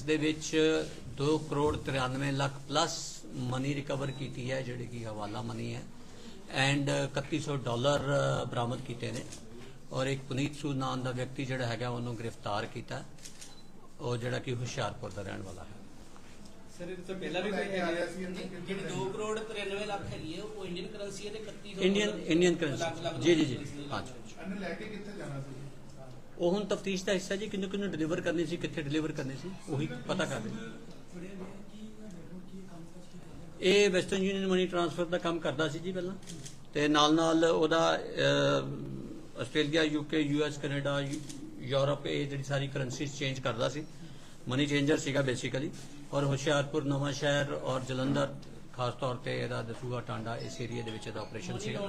ਜਿਸ ਦੇ ਵਿੱਚ 2 crore 93 lakh plus money recover ਕੀਤੀ ਹੈ ਜਿਹੜੀ ਕਿ ਹਵਾਲਾ ਮਨੀ ਹੈ ਐਂਡ 3100 ਡਾਲਰ ਬਰਾਮਦ ਕੀਤੇ ਨੇ। ਔਰ ਇੱਕ ਪੁਨੀਤ ਸੂਦ ਨਾਮ ਦਾ ਵਿਅਕਤੀ ਜਿਹੜਾ ਹੈਗਾ ਉਹਨੂੰ ਗ੍ਰਿਫਤਾਰ ਕੀਤਾ। ਉਹ ਜਿਹੜਾ ਕਿ ਹੁਸ਼ਿਆਰਪੁਰ ਦਾ ਰਹਿਣ ਵਾਲਾ ਹੈ। ਸਰ ਇਹ ਤੋਂ ਪਹਿਲਾਂ ਵੀ ਕੋਈ ਹੈਗਾ ਜਿਹੜੀ 2 ਕਰੋੜ 93 ਲੱਖ ਹੈਗੀ ਹੈ ਉਹ ਇੰਡੀਅਨ ਕਰੰਸੀ ਹੈ ਤੇ 31 ਇੰਡੀਅਨ ਇੰਡੀਅਨ ਕਰੰਸੀ ਜੀ ਜੀ ਜੀ। ਹਾਂਜੀ। ਇਹਨੇ ਲੈ ਕੇ ਕਿੱਥੇ ਜਾਣਾ ਸੀ? ਉਹ ਹੁਣ ਤਫਤੀਸ਼ ਦਾ ਹਿੱਸਾ ਜੀ ਕਿੰਨੂੰ ਕਿੰਨੂੰ ਡਿਲੀਵਰ ਕਰਨੀ ਸੀ ਕਿੱਥੇ ਡਿਲੀਵਰ ਕਰਨੀ ਸੀ ਉਹੀ ਪਤਾ ਕਰ ਰਹੇ ਇਹ ਵੈਸਟਰਨ ਯੂਨੀਅਨ ਮਨੀ ਟ੍ਰਾਂਸਫਰ ਦਾ ਕੰਮ ਕਰਦਾ ਸੀ ਜੀ ਪਹਿਲਾਂ। ਤੇ ਨਾਲ ਨਾਲ ਉਹਦਾ Australia UK US Canada Europe ਇਹ ਜਿਹੜੀ ਸਾਰੀ ਕਰੰਸੀਜ਼ ਚੇਂਜ ਕਰਦਾ ਸੀ। ਮਨੀ ਚੇਂਜਰ ਸੀਗਾ ਬੇਸਿਕਲੀ ਔਰ ਹੁਸ਼ਿਆਰਪੁਰ ਨਵਾਂ ਸ਼ਹਿਰ ਔਰ ਜਲੰਧਰ ਖਾਸ ਤੌਰ ਤੇ ਇਹਦਾ ਦਸੂਹਾ ਟਾਂਡਾ ਇਸ ਏਰੀਆ ਦੇ ਵਿੱਚ ਇਹਦਾ ਆਪਰੇਸ਼ਨ ਸੀਗਾ।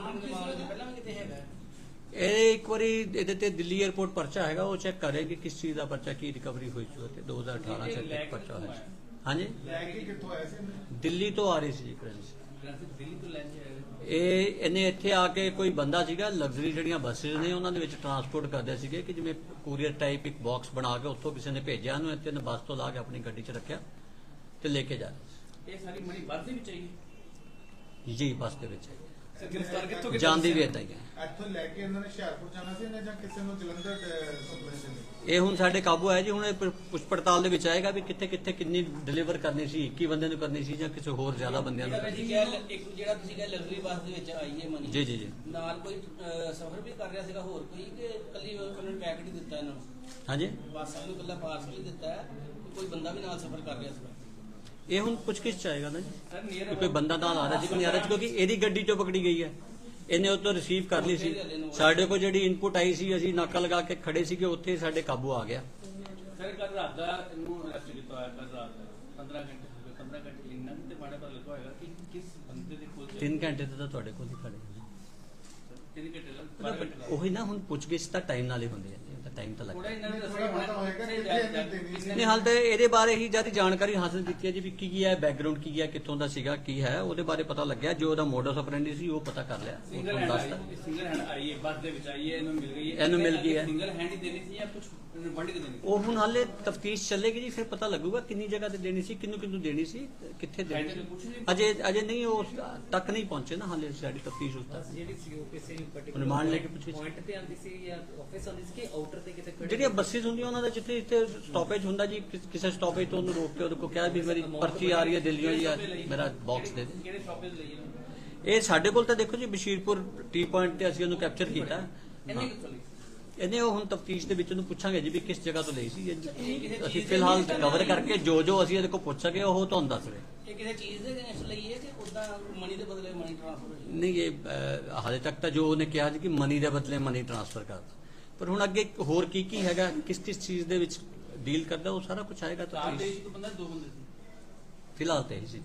ਇਹ ਇੱਕ ਵਾਰੀ ਇਹਦੇ ਤੇ ਦਿੱਲੀ 에ਅਰਪੋਰਟ ਪਰਚਾ ਹੈਗਾ ਉਹ ਚੈੱਕ ਕਰੇ ਕਿ ਕਿਸ ਚੀਜ਼ ਦਾ ਪਰਚਾ ਕੀ ਰਿਕਵਰੀ ਹੋਈ ਸੀ ਤੇ 2018 ਚ ਇੱਕ ਪਰਚਾ ਹੋਇਆ ਸੀ। ਹਾਂਜੀ? ਲੈ ਕੇ ਕਿੱਥੋਂ ਆਇਆ ਸੀ? ਦਿੱਲੀ ਤੋਂ ਆ ਰਹੀ ਸੀ ਜੀ ਕਰੰਸੀ ਕਰੰਸੀ ਦਿੱਲੀ ਤੋਂ ਲੈ ਕੇ ਆਏ ਇਹ ਇਹਨੇ ਇੱਥੇ ਆ ਕੇ ਕੋਈ ਬੰਦਾ ਸੀਗਾ ਲਗਜ਼ਰੀ ਜਿਹੜੀਆਂ ਬੱਸਸ ਨੇ ਉਹਨਾਂ ਦੇ ਵਿੱਚ ਟਰਾਂਸਪੋਰਟ ਕਰਦੇ ਸੀਗੇ ਕਿ ਜਿਵੇਂ ਕੂਰੀਅਰ ਟਾਈਪ ਇੱਕ ਬਾਕਸ ਬਣਾ ਕੇ ਉੱਥੋਂ ਕਿਸੇ ਨੇ ਭੇਜਿਆ ਉਹਨੂੰ ਇੱਥੇ ਨੇ ਬੱਸ ਤੋਂ ਲਾ ਕੇ ਆਪਣੀ ਗੱਡੀ 'ਚ ਰੱਖਿਆ ਤੇ ਲੈ ਕੇ ਜਾ ਰਿਹਾ ਇਹ ਸਾਰੀ ਮਨੀ ਬੱਸ ਦੇ ਵਿੱਚ ਆਈ ਜੀ ਬੱਸ ਦੇ ਵਿੱਚ ਸਰ ਗ੍ਰਿਫਤਾਰ ਕਿੱਥੋਂ ਜਾਂਦੀ ਵੀ ਏਦਾਂ ਹੀ ਹੈ ਇੱਥੋਂ ਲੈ ਕੇ ਇਹਨਾਂ ਨੇ ਹੁਸ਼ਿਆਰਪੁਰ ਜਾਣਾ ਸੀ ਇਹਨੇ ਜਾਂ ਕਿਸੇ ਨੂੰ ਜਲੰਧਰ ਸਪਲਾਈ ਸੀ? ਇਹ ਹੁਣ ਸਾਡੇ ਕਾਬੂ ਹੈ ਜੀ ਹੁਣ ਇਹ ਪੁੱਛ ਪੜਤਾਲ ਦੇ ਵਿੱਚ ਆਏਗਾ ਵੀ ਕਿੱਥੇ ਕਿੱਥੇ ਕਿੰਨੀ ਡਿਲੀਵਰ ਕਰਨੀ ਸੀ 21 ਬੰਦੇ ਨੂੰ ਕਰਨੀ ਸੀ ਜਾਂ ਕਿਸੇ ਹੋਰ ਜ਼ਿਆਦਾ ਬੰਦਿਆਂ ਨੂੰ ਕਰਨੀ ਜੀ ਕਿਹਾ ਲ- ਇੱਕ ਜਿਹੜਾ ਤੁਸੀਂ ਕਿਹਾ ਲਗਜ਼ਰੀ ਬੱਸ ਦੇ ਵਿੱਚ ਆਈ ਹੈ ਮਨੀ ਜੀ ਜੀ ਜੀ। ਨਾਲ ਕੋਈ ਸਫ਼ਰ ਵੀ ਕਰ ਰਿਹਾ ਸੀਗਾ ਹੋਰ ਕੋਈ ਕਿ ਕੱਲੀ ਉਹਨਾਂ ਨੇ ਪੈਕਟ ਹੀ ਦਿੱਤਾ ਇਹਨਾਂ ਨੂੰ? ਹਾਂਜੀ। ਬੱਸ ਨੂੰ ਕੱਲਾ ਪਾਰਸਲ ਹੀ ਦਿੱਤਾ ਕੋਈ ਬੰਦਾ ਵੀ ਨਾਲ ਸਫ਼ਰ ਕਰ ਰਿਹਾ ਸੀਗਾ? ਇਹ ਹੁਣ ਪੁੱਛਗਿੱਛ ਚ ਆਏਗਾ ਨਾ ਜੀ? ਕਿ ਕੋਈ ਬੰਦਾ ਨਾਲ ਆ ਰਿਹਾ ਸੀ ਕਿ ਨਹੀਂ ਆ ਰਿਹਾ ਕਿਉਂਕਿ ਇਹਦੀ ਗੱਡੀ ਚੋਂ ਪਕੜੀ ਗਈ ਹੈ। ਇਹਨੇ ਉਹ ਤੋਂ ਰਿਸੀਵ ਕਰ ਲਈ ਸੀ। ਸਾਡੇ ਕੋਲ ਜਿਹੜੀ ਇਨਪੁਟ ਆਈ ਸੀ ਅਸੀਂ ਨਾਕਾ ਲਗਾ ਕੇ ਖੜੇ ਸੀਗੇ ਉੱਥੇ ਸਾਡੇ ਕਾਬੂ ਆ ਗਿਆ। ਸਰ ਕੱਲ ਰਾਤ ਦਾ ਇਹਨੂੰ ਅਰੈਸਟ ਕੀਤਾ ਹੋਇਆ ਕੱਲ ਰਾਤ ਦਾ। 15 ਘੰਟੇ ਹੋ ਗਏ 15 ਘੰਟੇ ਇੰਨਾ ਤੇ ਮਾੜਾ ਪਤਾ ਲੱਗਾ ਹੋਏਗਾ ਕਿ ਕਿਸ ਬੰਦੇ ਦੇ ਕੋਲ 3 ਘੰਟੇ ਤੇ ਤਾਂ ਤੁਹਾਡੇ ਕੋਲ ਹੀ ਖੜੇ ਹਾਂ। 3 ਘੰਟੇ ਲੱਗ 12 ਘੰਟੇ ਲੱਗ ਉਹੀ ਨਾ ਹੁਣ ਪੁੱਛਗਿੱਛ ਤਾਂ ਟਾਈਮ ਨਾਲ ਹੀ ਹੁੰਦੀ ਹੈ ਤਾਂ ਟਾਈਮ ਤਾਂ ਥੋੜਾ ਲੱਗਦਾ ਇਹਨਾਂ ਨੇ ਪਤਾ ਹੋਏਗਾ। ਨਹੀਂ ਹਾਲ ਤੇ ਇਹਦੇ ਬਾਰੇ ਹੀ ਜਦ ਜਾਣਕਾਰੀ ਹਾਸਲ ਕੀਤੀ ਹੈ ਜੀ ਵੀ ਕੀ ਕੀ ਹੈ ਬੈਕਗ੍ਰਾਉਂਡ ਕੀ ਹੈ ਕਿੱਥੋਂ ਦਾ ਸੀਗਾ ਕੀ ਹੈ ਉਹਦੇ ਬਾਰੇ ਪਤਾ ਲੱਗਿਆ। ਜੋ ਉਹਦਾ ਮੋਡਸ ਆਪਰੈਂਡੀ ਸੀ ਉਹ ਪਤਾ ਕਰ ਲਿਆ। ਉਹ ਸਿੰਗਲ ਹੈਂਡ ਸਿੰਗਲ ਹੈਂਡ ਆਈ ਹੈ ਬੱਸ ਦੇ ਵਿੱਚ ਇਹਨੂੰ ਮਿਲ ਗਈ ਹੈ। ਇਹਨੂੰ ਮਿਲ ਗਈ ਹੈ। ਸਿੰਗਲ ਹੈਂਡ ਹੀ ਦੇਣੀ ਸੀ ਜਾਂ ਕੁਝ ਵੰਡ ਕੇ ਦੇਣੀ ਉਹ ਹੁਣ ਹਾਲੇ ਤਫਤੀਸ਼ ਚੱਲੇਗੀ ਜੀ ਫਿਰ ਪਤਾ ਲੱਗੂਗਾ ਕਿੰਨੀ ਜਗ੍ਹਾ ਤੇ ਦੇਣੀ ਸੀ ਕਿੰਨੂੰ ਕਿੰਨੂੰ ਦੇਣੀ ਸੀ ਕਿੱਥੇ ਦੇਣੀ ਸੀ। ਅਜੇ ਅਜੇ ਨਹੀਂ ਉਹ ਤੱਕ ਨਹੀਂ ਪਹੁੰਚੇ ਨਾ ਹਾਲੇ ਸਾਡੀ ਤਫਤੀਸ਼ ਉਸ ਤੱਕ। ਜਿਹੜੀ ਸੀ ਉਹ ਕਿਸੇ ਰਿਮਾਂਡ ਲੈ ਕੇ ਪੁੱਛੀ। ਪੁਆਇੰਟ ਤੇ ਆਂਦੀ ਸੀ ਜਾਂ ਆਫਿਸ ਆਂਦੀ ਸੀ ਕਿ ਆਊਟਰ ਤੇ ਕਿਤੇ ਖੜੀ ਜਿਹੜੀਆਂ ਬੱਸਿਸ ਹੁੰਦੀਆਂ ਉਹਨਾਂ ਦਾ ਜਿੱਥੇ ਜਿੱਥੇ ਸਟਾਪੇਜ ਹੁੰਦਾ ਜੀ ਕਿਸ- ਸਟਾਪੇਜ ਤੋਂ ਉਹਨੂੰ ਰੋਕ ਕੇ ਉਹਦੇ ਕੋਲ ਕਿਹਾ ਵੀ ਮੇਰੀ ਪਰਚੀ ਆ ਰਹੀ ਹੈ ਦਿੱਲੀੋਂ ਜੀ ਮੇਰਾ ਬਾਕਸ ਦੇ ਦੇ ਕਿਹੜੇ ਸ਼ਾਪੇ ਲਈ ਇਹਨਾਂ? ਇਹ ਸਾਡੇ ਕੋਲ ਤਾਂ ਦੇਖੋ ਜੀ ਬਸ਼ੀਰਪੁਰ ਟੀ ਪੁਆਇੰਟ ਤੇ ਅਸੀਂ ਉਹਨੂੰ ਕੈਪਚਰ ਕੀਤਾ। ਇਹਨੇ ਉਹ ਹੁਣ ਤਫਤੀਸ਼ ਦੇ ਵਿੱਚ ਉਹਨੂੰ ਪੁੱਛਾਂਗੇ ਜੀ ਵੀ ਕਿਸ ਜਗ੍ਹਾ ਤੋਂ ਲਈ ਸੀ। ਇਹ ਅਸੀਂ ਫਿਲਹਾਲ ਕਵਰ ਕਰਕੇ ਜੋ ਜੋ ਅਸੀਂ ਇਹਦੇ ਕੋਲ ਪੁੱਛ ਸਕੇ ਉਹ ਤੁਹਾਨੂੰ ਦੱਸ ਰਹੇ। ਇਹ ਕਿਸੇ ਚੀਜ਼ ਦੇ ਗੈਸ ਲਈ ਹੈ ਕਿ ਉਦਾਂ ਮਨੀ ਦੇ ਬਦਲੇ ਮਨੀ ਟ੍ਰਾਂਸਫਰ ਨਹੀਂ ਇਹ ਅਹ, ਹਾਲੇ ਤੱਕ ਤਾਂ ਜੋ ਉਹਨੇ ਕਿਹਾ ਜੀ ਕਿ ਮਨੀ ਦੇ ਬਦਲੇ ਮਨੀ ਟ੍ਰਾਂਸਫਰ ਕਰਦਾ ਪਰ ਹੁਣ ਅੱਗੇ ਹੋਰ ਕੀ ਕੀ ਹੈਗਾ ਕਿਸ ਕਿਸ ਚੀਜ਼ ਦੇ ਵਿੱਚ ਡੀਲ ਕਰਦਾ ਉਹ ਸਾਰਾ ਕੁਝ ਆਏਗਾ ਤਾਂ ਦੇ ਤੋਂ ਬੰਦਾ ਦੋ ਬੰਦੇ ਸੀ। ਫਿਲਹਾਲ ਤੇ ਸੀ ਜੀ।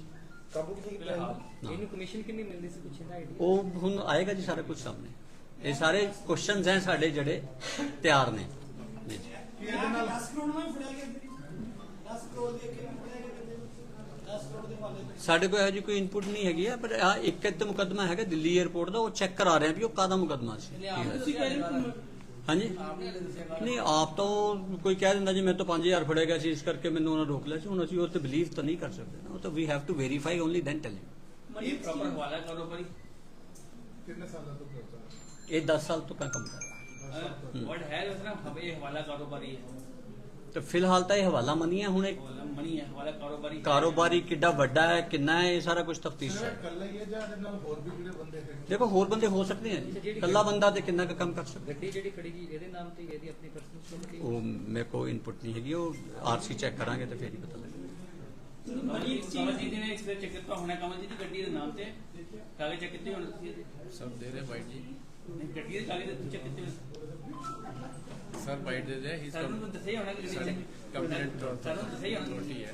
ਕਾਬੂ ਕੀ ਫਿਲਹਾਲ। ਇਹਨੂੰ ਕਮਿਸ਼ਨ ਕਿੰਨੀ ਮਿਲਦੀ ਸੀ ਆਈਡੀਆ ਉਹ ਹੁਣ ਆਏਗਾ ਜੀ ਸਾਰਾ ਕੁਝ ਸਾਹਮਣੇ। ਇਹ ਸਾਰੇ ਕੁਐਸਚਨਸ ਹੈ ਸਾਡੇ ਜਿਹੜੇ ਤਿਆਰ ਨੇ। ਸਾਡੇ ਕੋਲ ਹਜੇ ਕੋਈ ਇਨਪੁਟ ਨਹੀਂ ਹੈਗੀ ਆ ਪਰ ਆ ਇੱਕ ਇੱਕ ਮੁਕਦਮਾ ਹੈਗਾ ਦਿੱਲੀ 에ਅਰਪੋਰਟ ਦਾ ਉਹ ਚੈੱਕ ਕਰਾ ਰਹੇ ਆ ਵੀ ਉਹ ਕਾਦਾ ਮੁਕਦਮਾ ਸੀ। ਹਾਂਜੀ। ਨਹੀਂ ਆਪ ਤਾਂ ਕੋਈ ਕਹਿ ਦਿੰਦਾ ਜੀ ਮੈਂ ਤਾਂ 5000 ਫੜੇਗਾ ਸੀ ਇਸ ਕਰਕੇ ਮੈਨੂੰ ਉਹਨਾਂ ਰੋਕ ਲਿਆ ਸੀ। ਹੁਣ ਅਸੀਂ ਉਹ ਤੇ ਬਲੀਵ ਤਾਂ ਨਹੀਂ ਕਰ ਸਕਦੇ ਨਾ ਉਹ ਤਾਂ ਵੀ have to verify only then tell you proper ਵਾਲਾ ਕਰੋ ਪਰ ਕਿੰਨੇ ਸਾਲਾਂ ਤੋਂ ਕਰਦਾ? ਇਹ 10 ਸਾਲ ਤੋਂ ਮੈਂ ਕੰਮ ਕਰ ਰਿਹਾ ਵਰਡ ਹੈ ਜਿਸ ਤਰ੍ਹਾਂ ਹਵੇ ਹਵਾਲਾ ਕਾਰੋਬਾਰੀ ਹੈ। ਤੇ ਫਿਲਹਾਲ ਤਾਂ ਇਹ ਹਵਾਲਾ ਮਨੀ ਹੈ ਹੁਣ ਇਹ ਮਨੀ ਹੈ ਹਵਾਲਾ ਕਾਰੋਬਾਰੀ। ਕਾਰੋਬਾਰੀ ਕਿੱਡਾ ਵੱਡਾ ਹੈ ਕਿੰਨਾ ਹੈ ਇਹ ਸਾਰਾ ਕੁਝ ਤਫਤੀਸ਼ ਹੈ। ਇਕੱਲਾ ਹੀ ਹੈ ਜਾਂ ਇਹਦੇ ਨਾਲ ਹੋਰ ਵੀ ਜਿਹੜੇ ਬੰਦੇ ਹੈ ਦੇਖੋ ਹੋਰ ਬੰਦੇ ਹੋ ਸਕਦੇ ਆ ਇਕੱਲਾ ਬੰਦਾ ਤੇ ਕਿੰਨਾ ਕੁ ਕੰਮ ਕਰ ਸਕਦਾ? ਗੱਡੀ ਜਿਹੜੀ ਖੜੀ ਜੀ ਇਹਦੇ ਨਾਮ ਤੇ ਇਹਦੀ ਆਪਣੀ ਪਰਸਨਲ ਪ੍ਰਾਪਰਟੀ ਉਹ ਮੇਰੇ ਕੋਲ ਇਨਪੁਟ ਨਹੀਂ ਹੈਗੀ ਉਹ ਆਰਸੀ ਚੈੱਕ ਕਰਾਂਗੇ ਤੇ ਫੇਰ ਹੀ ਪਤਾ ਲੱਗੇਗਾ। ਕਮਲ ਜੀ ਨੇ ਐਕਸਪੀਰੀਅੰਸ ਚੈੱਕ ਕੀਤਾ ਹੋਣਾ ਕਮਲ ਜੀ ਦੀ ਗੱਡੀ ਦੇ ਨਾਮ ਤੇ? ਕਾਗਜ਼ ਚੈੱਕ ਕੀਤੇ ਹੋਣ ਸਭ ਦੇ ਰਹੇ ਬਾਈ ਜੀ। ਸਰ ਬਾਈਟ ਦੇ ਦੇ ਹੀ ਸਰ ਨੂੰ ਦੱਸਿਆ ਹੋਣਾ ਕਿ ਕੰਪਲੇਂਟ ਸਰ ਨੂੰ ਦੱਸਿਆ ਹੋਣਾ ਰੋਟੀ ਹੈ।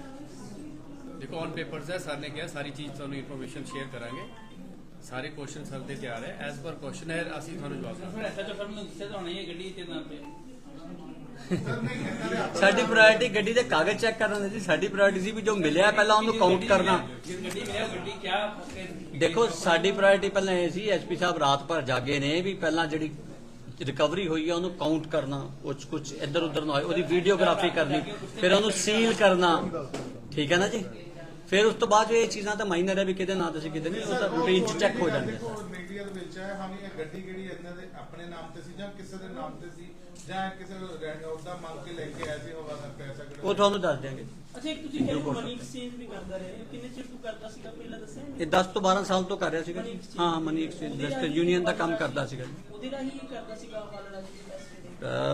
ਦੇਖੋ ਔਨ ਪੇਪਰਸ ਹੈ ਸਰ ਨੇ ਕਿਹਾ ਸਾਰੀ ਚੀਜ਼ ਤੁਹਾਨੂੰ ਇਨਫੋਰਮੇਸ਼ਨ ਸ਼ੇਅਰ ਕਰਾਂਗੇ। ਸਾਰੇ ਕੁਐਸਚਨ ਸਰ ਦੇ ਤਿਆਰ ਹੈ। ਐਸ ਪਰ ਕੁਐਸਚਨ ਹੈ ਅਸੀਂ ਤੁਹਾਨੂੰ ਜਵਾਬ ਦਾਂਗੇ ਸਰ ਐਸਾ ਤਾਂ ਸਰ ਨੂੰ ਦੱਸਿਆ ਹੋਣਾ ਹੀ ਹੈ ਗੱਡੀ ਤੇ ਨਾ ਪੇ ਸਾਡੀ ਪ੍ਰਾਇੋਰਟੀ ਗੱਡੀ ਦੇ ਕਾਗਜ਼ ਚੈੱਕ ਕਰਨ ਦੀ ਸਾਡੀ ਪ੍ਰਾਇੋਰਟੀ ਸੀ ਵੀ ਜੋ ਮਿਲਿਆ ਪਹਿਲਾਂ ਉਹਨੂੰ ਕਾਊਂਟ ਕਰਨਾ। ਦੇਖੋ, ਸਾਡੀ ਪ੍ਰਾਇੋਰਟੀ ਪਹਿਲਾਂ ਇਹ ਸੀ ਐਸਪੀ ਸਾਹਿਬ ਰਾਤ ਭਰ ਜਾਗੇ ਨੇ ਵੀ ਪਹਿਲਾਂ ਜਿਹੜੀ ਰਿਕਵਰੀ ਹੋਈ ਹੈ ਉਹਨੂੰ ਕਾਊਂਟ ਕਰਨਾ, ਉਹ 'ਚ ਕੁਝ ਇੱਧਰ ਉੱਧਰ ਨਾ ਹੋਏ। ਉਹਦੀ ਵੀਡੀਓਗ੍ਰਾਫੀ ਕਰਨੀ, ਫਿਰ ਉਹਨੂੰ ਸੀਲ ਕਰਨਾ। ਠੀਕ ਹੈ ਨਾ ਜੀ? ਫਿਰ ਉਸ ਤੋਂ ਬਾਅਦ ਇਹ ਚੀਜ਼ਾਂ ਤਾਂ ਮਾਈਨਰ ਹੈ ਵੀ ਕਿਹਦੇ ਨਾਂ ਤੇ ਸੀ ਕਿਤੇ ਨਹੀਂ ਉਹ ਤਾਂ ਰੂਟੀਨ 'ਚ ਚੈੱਕ ਹੋ ਜਾਂਦੇ ਆ। ਮੀਡੀਆ ਦੇ ਵਿੱਚ ਹੈ ਹਾਂ ਵੀ ਇਹ ਗੱਡੀ ਕਿਹੜੀ ਇਹਨਾਂ ਦੇ ਆਪਣੇ ਨਾਮ ਤੇ ਸੀ ਜਾਂ ਕਿਸੇ ਦੇ ਨਾਮ ਤੇ ਸੀ ਜਾਂ ਕਿਸੇ ਉਹਦਾ ਮੰਗ ਕੇ ਲੈ ਕੇ ਆਏ ਸੀ ਹਵਾ ਦਾ ਪੈਸਾ ਕਿਹੜਾ? ਉਹ ਤੁਹਾਨੂੰ ਦੱਸ ਦਿਆਂਗੇ। ਅੱਛਾ ਇੱਕ ਤੁਸੀਂ ਕਹਿੰਦੇ ਮਨੀ ਐਕਸਚੇਂਜ ਵੀ ਕਰਦਾ ਰਿਹਾ ਇਹ ਕਿੰਨੇ ਚਿਰ ਤੋਂ ਕਰਦਾ ਸੀਗਾ ਪਹਿਲਾਂ ਦੱਸਿਆ ਨਹੀਂ? ਇਹ 10 ਤੋਂ 12 ਸਾਲ ਤੋਂ ਕਰ ਰਿਹਾ ਸੀਗਾ ਹਾਂ ਮਨੀ ਐਕਸਚੇਂਜ ਵੈਸਟਰਨ ਯੂਨੀਅਨ ਦਾ ਕੰਮ ਕਰਦਾ ਸੀਗਾ ਉਹਦੇ ਰਾਹੀਂ ਕਰਦਾ ਹਵਾਲਾ ਦੇ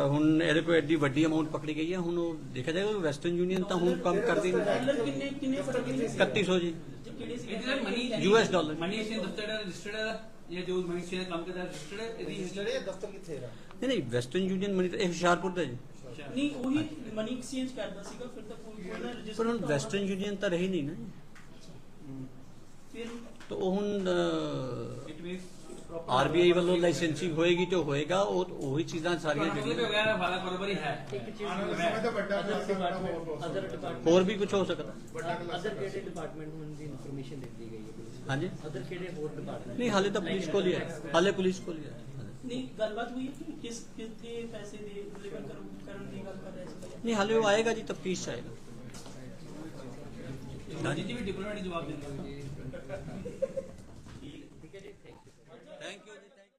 ਹੁਣ ਇਹਦੇ ਕੋਲ ਐਡੀ ਵੱਡੀ ਅਮਾਉਂਟ ਪਕੜੀ ਗਈ ਹੈ ਹੁਣ ਉਹ ਦੇਖਿਆ ਜਾਏਗਾ ਵੈਸਟਰਨ ਯੂਨੀਅਨ ਤਾਂ ਹੁਣ ਕੰਮ ਕਰਦੀ ਨਹੀਂ। ਕਿੰਨੇ ਕਿੰਨੇ ਫ਼ਰਕ ਕਿੰਨੇ ਸੀ 3100 ਜੀ। US dollar. ਮਨੀ ਐਕਸਚੇਂਜ ਦਫਤਰ ਹੈ ਰਜਿਸਟਰਡ ਹੈ ਇਹ ਜੋ ਮਨੀ ਐਕਸਚੇਂਜ ਕੰਮ ਕਰਦਾ ਰਜਿਸਟਰਡ ਹੈ ਇਹਦੀ ਜਿਹੜੇ ਦਫ਼ਤਰ ਕਿੱਥੇ ਹੈ ਨਹੀਂ ਨਹੀਂ ਵੈਸਟਰਨ ਯੂਨੀਅਨ ਮਨੀ ਇਹ ਹੁਸ਼ਿਆਰਪੁਰ ਦਾ ਜੀ। ਨਹੀਂ ਉਹੀ ਮਨੀ ਐਕਸਚੇਂਜ ਕਰਦਾ ਸੀਗਾ ਫਿਰ ਤਾਂ ਕੋਈ ਨਾ ਪਰ ਹੁਣ ਰਜਿਸਟਰ ਵੈਸਟਰਨ ਯੂਨੀਅਨ ਤਾਂ ਰਹੀ ਨਹੀਂ ਨਾ ਫਿਰ ਤਾਂ ਉਹ ਹੁਣ ਇਟ ਮੀਨਸ ਆਰਬੀਆਈ ਵੱਲੋਂ ਲਾਇਸੈਂਸਿੰਗ ਹੋਏਗੀ ਤੇ ਹੋਏਗਾ ਉਹ ਉਹੀ ਚੀਜ਼ਾਂ ਸਾਰੀਆਂ ਮਤਲਬ ਜਿਹੜੀਆਂ ਵਗੈਰਾ ਵਾਲਾ ਕਾਰੋਬਾਰੀ ਹੈ ਇੱਕ ਚੀਜ਼ ਆਉਣ ਵਾਲੇ ਸਮੇਂ ਤੇ ਵੱਡਾ ਖੁਲਾਸਾ ਜਿਹੜਾ ਹੋਰ ਹੋ ਅਦਰ ਸਕਦਾ ਡਿਪਾਰਟਮੈਂਟ ਹੋਰ ਵੀ ਕੁਝ ਹੋ ਸਕਦਾ ਵੱਡਾ ਖੁਲਾਸਾ ਅਦਰ ਕਿਹੜੇ ਡਿਪਾਰਟਮੈਂਟ ਨੂੰ ਦੀ ਇਨਫੋਰਮੇਸ਼ਨ ਦਿੱਤੀ ਗਈ ਹੈ ਪੁਲਿਸ ਨੂੰ ਹਾਂਜੀ ਅਦਰ ਕਿਹੜੇ ਹੋਰ ਡਿਪਾਰਟਮੈਂਟ ਨਹੀਂ ਹਾਲੇ ਤਾਂ ਪੁਲਿਸ ਕੋਲ ਹੀ ਹੈ ਹਾਲੇ ਪੁਲਿਸ ਕੋਲ ਹੀ ਹੈ ਨਹੀਂ ਗੱਲਬਾਤ ਹੋਈ ਹੈ ਕਿ ਕਿਸ ਕਿੱਥੇ ਪੈਸੇ ਦੇ ਡਿਲੀਵਰ ਕਰਨ ਦੀ ਗੱਲ ਕਰ ਰਹੇ ਸੀ ਨਹੀਂ ਹਾਲੇ ਉਹ ਆਏਗਾ ਜੀ ਤਫਤੀਸ਼ ਚ ਆਏਗਾ ਜੀ ਜੀ ਵੀ ਡਿਪਲੋਮੈਟਿਕ ਜਵਾਬ ਦਿੰਦੇ